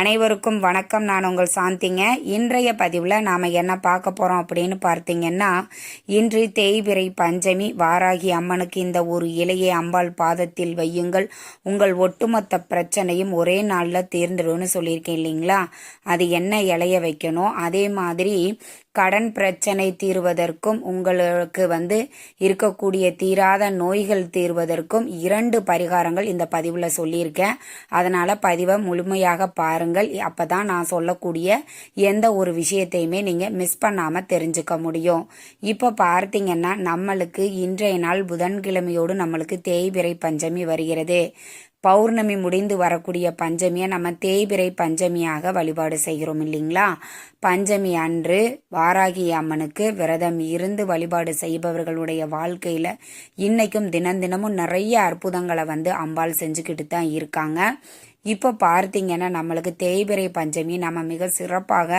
அனைவருக்கும் வணக்கம். நான் உங்கள் சாந்திங்க. இன்றைய பதிவில் நாம் என்ன பார்க்க போகிறோம் அப்படின்னு பார்த்தீங்கன்னா இன்று தேய்பிரை பஞ்சமி. வாராகி அம்மனுக்கு இந்த ஒரு இலையை அம்பாள் பாதத்தில் வையுங்கள். உங்கள் ஒட்டுமொத்த பிரச்சனையும் ஒரே நாளில் தீர்ந்துடும்னு சொல்லியிருக்கேன் இல்லைங்களா? அது என்ன இலைய வைக்கணும்? அதே மாதிரி கடன் பிரச்சனை தீர்வதற்கும் உங்களுக்கு வந்து இருக்கக்கூடிய தீராத நோய்கள் தீர்வதற்கும் இரண்டு பரிகாரங்கள் இந்த பதிவில் சொல்லியிருக்கேன். அதனால் பதிவை முழுமையாக பாருங்கள். அப்போ தான் நான் சொல்லக்கூடிய எந்த ஒரு விஷயத்தையுமே நீங்கள் மிஸ் பண்ணாமல் தெரிஞ்சுக்க முடியும். இப்போ பார்த்தீங்கன்னா நம்மளுக்கு இன்றைய நாள் புதன்கிழமையோடு நம்மளுக்கு தேய்பிறை பஞ்சமி வருகிறது. பௌர்ணமி முடிந்து வரக்கூடிய பஞ்சமியை நம்ம தேய்பிரை பஞ்சமியாக வழிபாடு செய்கிறோம் இல்லைங்களா? பஞ்சமி அன்று வாராகி அம்மனுக்கு விரதம் இருந்து வழிபாடு செய்பவர்களுடைய வாழ்க்கையில் இன்னைக்கும் தினம் தினமும் நிறைய அற்புதங்களை வந்து அம்பாள் செஞ்சுக்கிட்டு தான் இருக்காங்க. இப்போ பார்த்தீங்கன்னா நம்மளுக்கு தேய்பிறை பஞ்சமி நம்ம மிக சிறப்பாக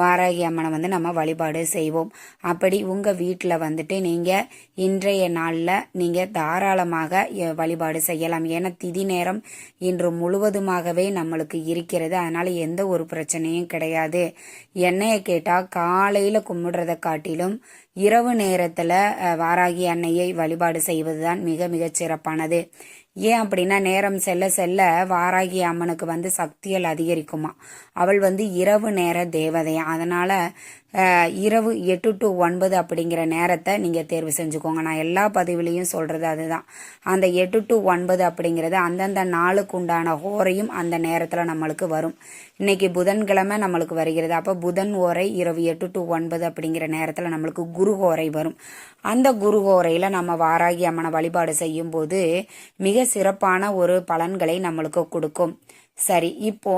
வாராகி அம்மனை வந்து நம்ம வழிபாடு செய்வோம். அப்படி உங்கள் வீட்டில் வந்துட்டு நீங்கள் இன்றைய நாளில் நீங்கள் தாராளமாக வழிபாடு செய்யலாம். ஏன்னா திதி நேரம் இன்று முழுவதுமாகவே நம்மளுக்கு இருக்கிறது. அதனால் எந்த ஒரு பிரச்சனையும் கிடையாது. என்னையை கேட்டால் காலையில் கும்பிடுறதை காட்டிலும் இரவு நேரத்தில் வாராகி அன்னையை வழிபாடு செய்வது தான் மிக மிக சிறப்பானது. ஏன் அப்படின்னா நேரம் செல்ல செல்ல வாராகி அம்மனுக்கு வந்து சக்திகள் அதிகரிக்குமா. அவள் வந்து இரவு நேர தேவதையா. அதனால இரவு எட்டு டு ஒன்பது அப்படிங்கிற நேரத்தை நீங்கள் தேர்வு செஞ்சுக்கோங்க. நான் எல்லா பதிவுலேயும் சொல்கிறது அதுதான். அந்த எட்டு டு ஒன்பது அப்படிங்கிறது அந்தந்த நாளுக்கு உண்டான ஓரையும் அந்த நேரத்தில் நம்மளுக்கு வரும். இன்னைக்கு புதன்கிழமை நம்மளுக்கு வருகிறது. அப்போ புதன் ஓரை இரவு எட்டு டு ஒன்பது அப்படிங்கிற நேரத்தில் நம்மளுக்கு குரு ஓரை வரும். அந்த குரு ஓரையில் நம்ம வாராகி அம்மனை வழிபாடு செய்யும் போது மிக சிறப்பான ஒரு பலன்களை நம்மளுக்கு கொடுக்கும். சரி இப்போ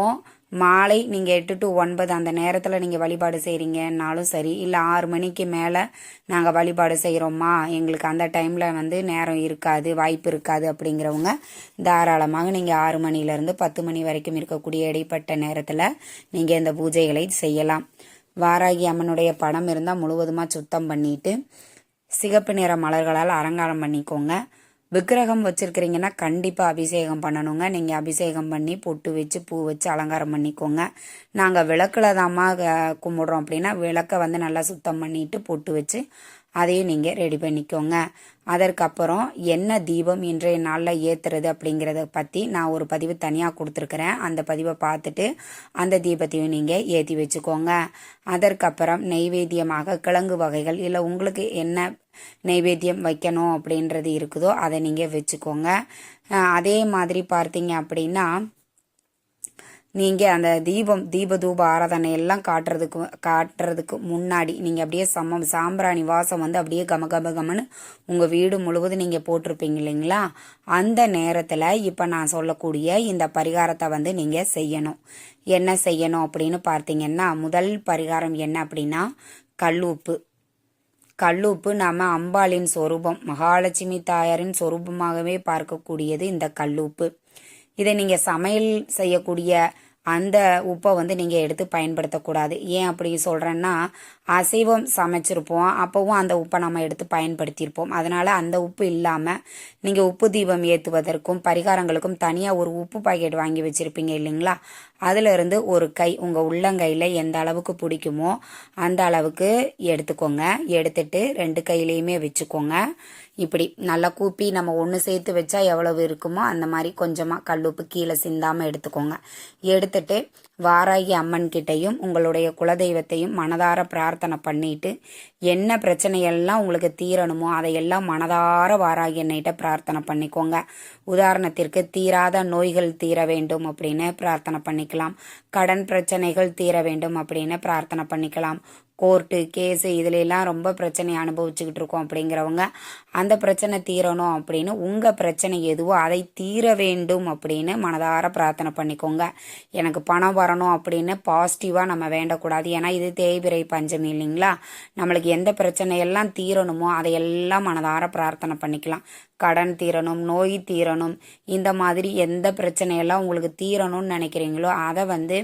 மாலை நீங்கள் எட்டு டு ஒன்பது அந்த நேரத்தில் நீங்கள் வழிபாடு செய்கிறீங்கன்னாலும் சரி இல்லை ஆறு மணிக்கு மேலே நாங்கள் வழிபாடு செய்கிறோமா எங்களுக்கு அந்த டைமில் வந்து நேரம் இருக்காது வாய்ப்பு இருக்காது அப்படிங்கிறவங்க தாராளமாக நீங்கள் ஆறு மணிலேருந்து பத்து மணி வரைக்கும் இருக்கக்கூடிய இடைப்பட்ட நேரத்தில் நீங்கள் இந்த பூஜைகளை செய்யலாம். வாராகி அம்மனுடைய படம் இருந்தால் முழுவதுமாக சுத்தம் பண்ணிட்டு சிகப்பு நிற மலர்களால் அலங்காரம் பண்ணிக்கோங்க. விக்கிரகம் வச்சுருக்கிறீங்கன்னா கண்டிப்பாக அபிஷேகம் பண்ணணுங்க. நீங்கள் அபிஷேகம் பண்ணி பொட்டு வச்சு பூ வச்சு அலங்காரம் பண்ணிக்கோங்க. நாங்கள் விளக்கில் தாம்மா கும்பிட்றோம் அப்படின்னா விளக்கை வந்து நல்லா சுத்தம் பண்ணிட்டு பொட்டு வச்சு அதையும் நீங்கள் ரெடி பண்ணிக்கோங்க. அதற்கப்புறம் என்ன தீபம் இன்றைய நாளில் ஏற்றுறது அப்படிங்கிறத பற்றி நான் ஒரு பதிவு தனியாக கொடுத்துருக்குறேன். அந்த பதிவை பார்த்துட்டு அந்த தீபத்தையும் நீங்கள் ஏற்றி வச்சுக்கோங்க. அதற்கப்புறம் நெய்வேத்தியமாக கிழங்கு வகைகள் இல்லை உங்களுக்கு என்ன நெய்வேத்தியம் வைக்கணும் அப்படின்றது இருக்குதோ அதை நீங்கள் வச்சுக்கோங்க. அதே மாதிரி பார்த்தீங்க அப்படின்னா நீங்கள் அந்த தீபம் தீப தூப ஆராதனை எல்லாம் காட்டுறதுக்கு காட்டுறதுக்கு முன்னாடி நீங்கள் அப்படியே சமம் சாம்பிராணி வாசம் வந்து அப்படியே கம கம கமன்னு உங்கள் வீடு முழுவதும் நீங்கள் போட்டிருப்பீங்க இல்லைங்களா? அந்த நேரத்தில் இப்போ நான் சொல்லக்கூடிய இந்த பரிகாரத்தை வந்து நீங்கள் செய்யணும். என்ன செய்யணும் அப்படின்னு பார்த்தீங்கன்னா முதல் பரிகாரம் என்ன அப்படின்னா கல்லுப்பு கல்லுப்பு நாம் அம்பாளின் சொரூபம் மகாலட்சுமி தாயாரின் சொரூபமாகவே பார்க்கக்கூடியது இந்த கல்லுப்பு இதை நீங்கள் சமையல் செய்யக்கூடிய அந்த உப்பை வந்து நீங்கள் எடுத்து பயன்படுத்தக்கூடாது. ஏன் அப்படி சொல்கிறேன்னா அசைவம் சமைச்சிருப்போம். அப்போவும் அந்த உப்பை நம்ம எடுத்து பயன்படுத்தியிருப்போம். அதனால் அந்த உப்பு இல்லாமல் நீங்கள் உப்பு தீபம் ஏற்றுவதற்கும் பரிகாரங்களுக்கும் தனியாக ஒரு உப்பு பாக்கெட் வாங்கி வச்சுருப்பீங்க இல்லைங்களா? அதிலிருந்து ஒரு கை உங்கள் உள்ளங்கையில் எந்த அளவுக்கு பிடிக்குமோ அந்த அளவுக்கு எடுத்துக்கோங்க. எடுத்துட்டு ரெண்டு கையிலையுமே வச்சுக்கோங்க. இப்படி நல்லா கூப்பி நம்ம ஒன்று சேர்த்து வச்சா எவ்வளவு இருக்குமோ அந்த மாதிரி கொஞ்சமாக கல்லுப்பு கீழே சிந்தாமல் எடுத்துக்கோங்க. எடுத்துட்டு வாராகி அம்மன் கிட்டையும் உங்களுடைய குலதெய்வத்தையும் மனதார பிரார்த்தனை பிரார்த்தனை பண்ணிட்டு என்ன பிரச்சனையெல்லாம் உங்களுக்கு தீரணுமோ அதையெல்லாம் மனதார வாராகி என்னைட்ட பிரார்த்தனை பண்ணிக்கோங்க. உதாரணத்திற்கு தீராத நோய்கள் தீர வேண்டும் அப்படின்னு பிரார்த்தனை பண்ணிக்கலாம். கடன் பிரச்சனைகள் தீர வேண்டும் அப்படின்னு பிரார்த்தனை பண்ணிக்கலாம். கோர்ட்டு கேஸு இதுலெல்லாம் ரொம்ப பிரச்சனை அனுபவிச்சுக்கிட்டு இருக்கோம் அப்படிங்கிறவங்க அந்த பிரச்சனை தீரணும் அப்படின்னு உங்கள் பிரச்சனை எதுவோ அதை தீர வேண்டும் அப்படின்னு மனதார பிரார்த்தனை பண்ணிக்கோங்க. எனக்கு பணம் வரணும் அப்படின்னு பாசிட்டிவாக நம்ம வேண்டக்கூடாது. ஏன்னா இது தேய்பிரை பஞ்சமி இல்லைங்களா? நம்மளுக்கு எந்த பிரச்சனையெல்லாம் தீரணுமோ அதையெல்லாம் மனதார பிரார்த்தனை பண்ணிக்கலாம். கடன் தீரணும் நோய் தீரணும் இந்த மாதிரி எந்த பிரச்சனையெல்லாம் உங்களுக்கு தீரணும்னு நினைக்கிறீங்களோ அதை வந்து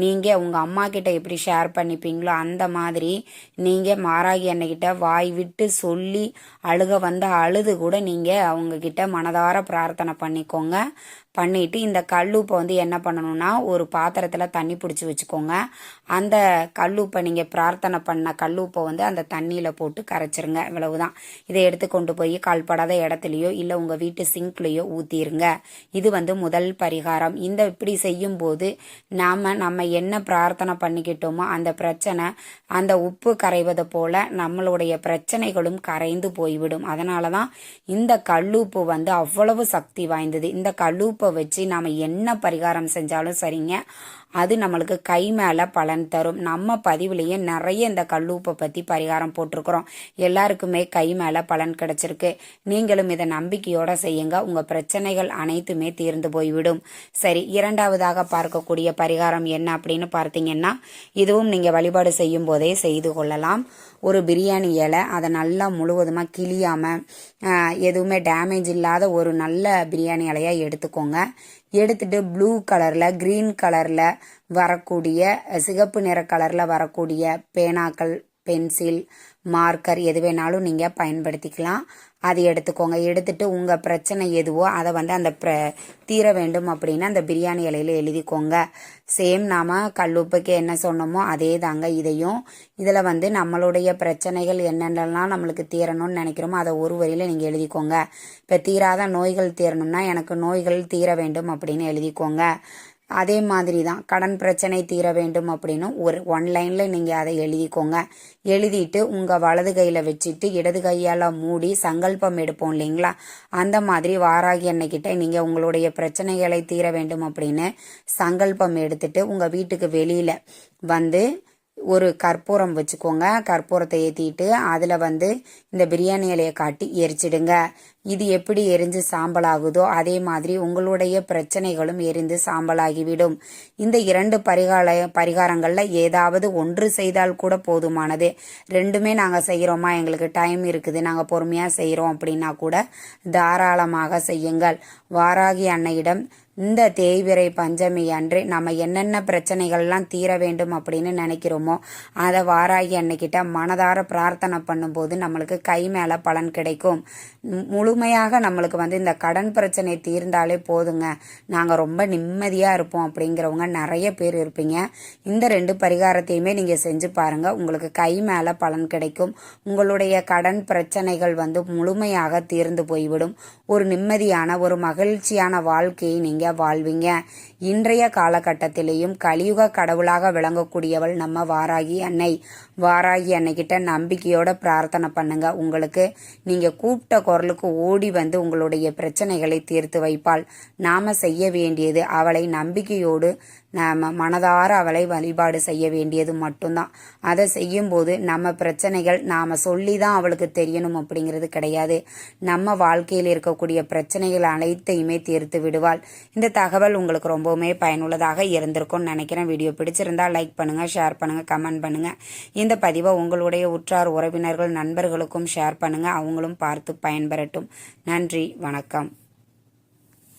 நீங்கள் உங்கள் அம்மா கிட்ட எப்படி ஷேர் பண்ணிப்பீங்களோ அந்த மாதிரி நீங்கள் மாராகி அன்னைக்கிட்ட வாய் விட்டு சொல்லி அழுக வந்து அழுது கூட நீங்கள் அவங்கக்கிட்ட மனதார பிரார்த்தனை பண்ணிக்கோங்க. பண்ணிட்டு இந்த கல்லுப்பை வந்து என்ன பண்ணணும்னா ஒரு பாத்திரத்தில் தண்ணி பிடிச்சி வச்சுக்கோங்க. அந்த கல்லுப்பை நீங்கள் பிரார்த்தனை பண்ண கல்லுப்பை வந்து அந்த தண்ணியில் போட்டு கரைச்சிருங்க. இவ்வளவுதான். இதை எடுத்து கொண்டு போய் கால்படாத இடத்துலையோ இல்லை உங்கள் வீட்டு சிங்க்லேயோ ஊற்றிருங்க இது வந்து முதல் பரிகாரம். இந்த இப்படி செய்யும்போது நாம் நம்ம என்ன பிரார்த்தனை பண்ணிக்கிட்டோமோ அந்த பிரச்சனை அந்த உப்பு கரைவது போல நம்மளுடைய பிரச்சனைகளும் கரைந்து போய்விடும். அதனால தான் இந்த கல்லுப்பு வந்து அவ்வளவு சக்தி வாய்ந்தது. இந்த கல்லுப்பு வச்சு நாம் என்ன பரிகாரம் செஞ்சாலும் சரிங்க. அது நம்மளுக்கு கை மேலே பலன் தரும். நம்ம பதிவுலேயே நிறைய இந்த கல்லூப்பை பற்றி பரிகாரம் போட்டிருக்கிறோம். எல்லாருக்குமே கை மேலே பலன் கிடைச்சிருக்கு. நீங்களும் இதை நம்பிக்கையோட செய்யுங்க. உங்கள் பிரச்சனைகள் அனைத்துமே தீர்ந்து போய்விடும். சரி இரண்டாவதாக பார்க்கக்கூடிய பரிகாரம் என்ன அப்படின்னு பார்த்தீங்கன்னா இதுவும் நீங்கள் வழிபாடு செய்யும் போதே செய்து கொள்ளலாம். ஒரு பிரியாணி இலை அதை நல்லா முழுவதுமாக கிளியாமல் எதுவுமே டேமேஜ் இல்லாத ஒரு நல்ல பிரியாணி இலையாக எடுத்துக்கோங்க. எடுத்துட்டு ப்ளூ கலரில் க்ரீன் கலரில் வரக்கூடிய சிகப்பு நிற கலரில் வரக்கூடிய பேனாக்கள் பென்சில் மார்க்கர் எது வேணாலும் நீங்கள் பயன்படுத்திக்கலாம். அது எடுத்துக்கோங்க. எடுத்துட்டு உங்கள் பிரச்சனை எதுவோ அதை வந்து அந்த ப்ர தீர வேண்டும் அப்படின்னு அந்த பிரியாணி இலையில் எழுதிக்கோங்க. சேம் நாம் கல்லுப்புக்கு என்ன சொன்னோமோ அதே தாங்க இதையும். இதில் வந்து நம்மளுடைய பிரச்சனைகள் என்னென்னலாம் நம்மளுக்கு தீரணும்னு நினைக்கிறோமோ அதை ஒரு வரியில் நீங்கள் எழுதிக்கோங்க. இப்போ தீராத நோய்கள் தீரணும்னா எனக்கு நோய்கள் தீர வேண்டும் அப்படின்னு எழுதிக்கோங்க. அதே மாதிரி தான் கடன் பிரச்சனை தீர வேண்டும் அப்படின்னு ஒரு ஒன் லைனில் நீங்கள் அதை எழுதிக்கோங்க. எழுதிட்டு உங்கள் வலது கையில் வச்சுட்டு இடது கையால் மூடி சங்கல்பம் எடுப்போம் இல்லைங்களா? அந்த மாதிரி வாராகி அன்னைக்கிட்ட நீங்கள் உங்களுடைய பிரச்சனைகளை தீர வேண்டும் அப்படின்னு சங்கல்பம் எடுத்துட்டு உங்கள் வீட்டுக்கு வெளியில் வந்து ஒரு கற்பூரம் வச்சுக்கோங்க. கற்பூரத்தை ஏற்றிட்டு அதில் வந்து இந்த பிரியாணி இலையை காட்டி எரிச்சிடுங்க. இது எப்படி எரிஞ்சு சாம்பலாகுதோ அதே மாதிரி உங்களுடைய பிரச்சனைகளும் எரிந்து சாம்பலாகிவிடும். இந்த இரண்டு பரிகார பரிகாரங்களில் ஏதாவது ஒன்று செய்தால் கூட போதுமானது. ரெண்டுமே நாங்கள் செய்கிறோமா எங்களுக்கு டைம் இருக்குது. நாங்கள் பொறுமையாக செய்கிறோம் அப்படின்னா கூட தாராளமாக செய்யுங்கள். வாராகி அன்னையிடம் இந்த தேய்விரை பஞ்சமி அன்று நம்ம என்னென்ன பிரச்சனைகள்லாம் தீர வேண்டும் அப்படின்னு நினைக்கிறோமோ அதை வாராகி அன்னைக்கிட்ட மனதார பிரார்த்தனை பண்ணும்போது நம்மளுக்கு கை மேலே பலன் கிடைக்கும். முழுமையாக நம்மளுக்கு வந்து இந்த கடன் பிரச்சனை தீர்ந்தாலே போதுங்க. நாங்கள் ரொம்ப நிம்மதியாக இருப்போம் அப்படிங்கிறவங்க நிறைய பேர் இருப்பீங்க. இந்த ரெண்டு பரிகாரத்தையுமே நீங்கள் செஞ்சு பாருங்கள் உங்களுக்கு கை மேலே பலன் கிடைக்கும். உங்களுடைய கடன் பிரச்சனைகள் வந்து முழுமையாக தீர்ந்து போய்விடும். ஒரு நிம்மதியான ஒரு மகிழ்ச்சியான வாழ்க்கையை நீங்கள் வாழ்வீங்க. இன்றைய காலகட்டத்திலேயும் கலியுக கடவுளாக விளங்கக்கூடியவள் நம்ம வாராகி அன்னை. வாராகி அன்னைக்கிட்ட நம்பிக்கையோட பிரார்த்தனை பண்ணுங்க. உங்களுக்கு நீங்கள் கூப்பிட்ட குரலுக்கு ஓடி வந்து உங்களுடைய பிரச்சனைகளை தீர்த்து வைப்பாள். நாம செய்ய வேண்டியது அவளை நம்பிக்கையோடு நாம் மனதார அவளை வழிபாடு செய்ய வேண்டியது மட்டும்தான். அதை செய்யும்போது நம்ம பிரச்சனைகள் நாம் சொல்லி தான் அவளுக்கு தெரியணும் அப்படிங்கிறது கிடையாது. நம்ம வாழ்க்கையில் இருக்கக்கூடிய பிரச்சனைகள் அனைத்தையுமே தீர்த்து விடுவாள். இந்த தகவல் உங்களுக்கு ரொம்பவுமே பயனுள்ளதாக இருந்திருக்கும்னு நினைக்கிறேன். வீடியோ பிடிச்சிருந்தா லைக் பண்ணுங்கள் ஷேர் பண்ணுங்கள் கமெண்ட் பண்ணுங்கள் இந்த பதிவை உங்களுடைய உற்றார் உறவினர்கள் நண்பர்களுக்கும் ஷேர் பண்ணுங்கள் அவங்களும் பார்த்து பயன்பெறட்டும். நன்றி வணக்கம்.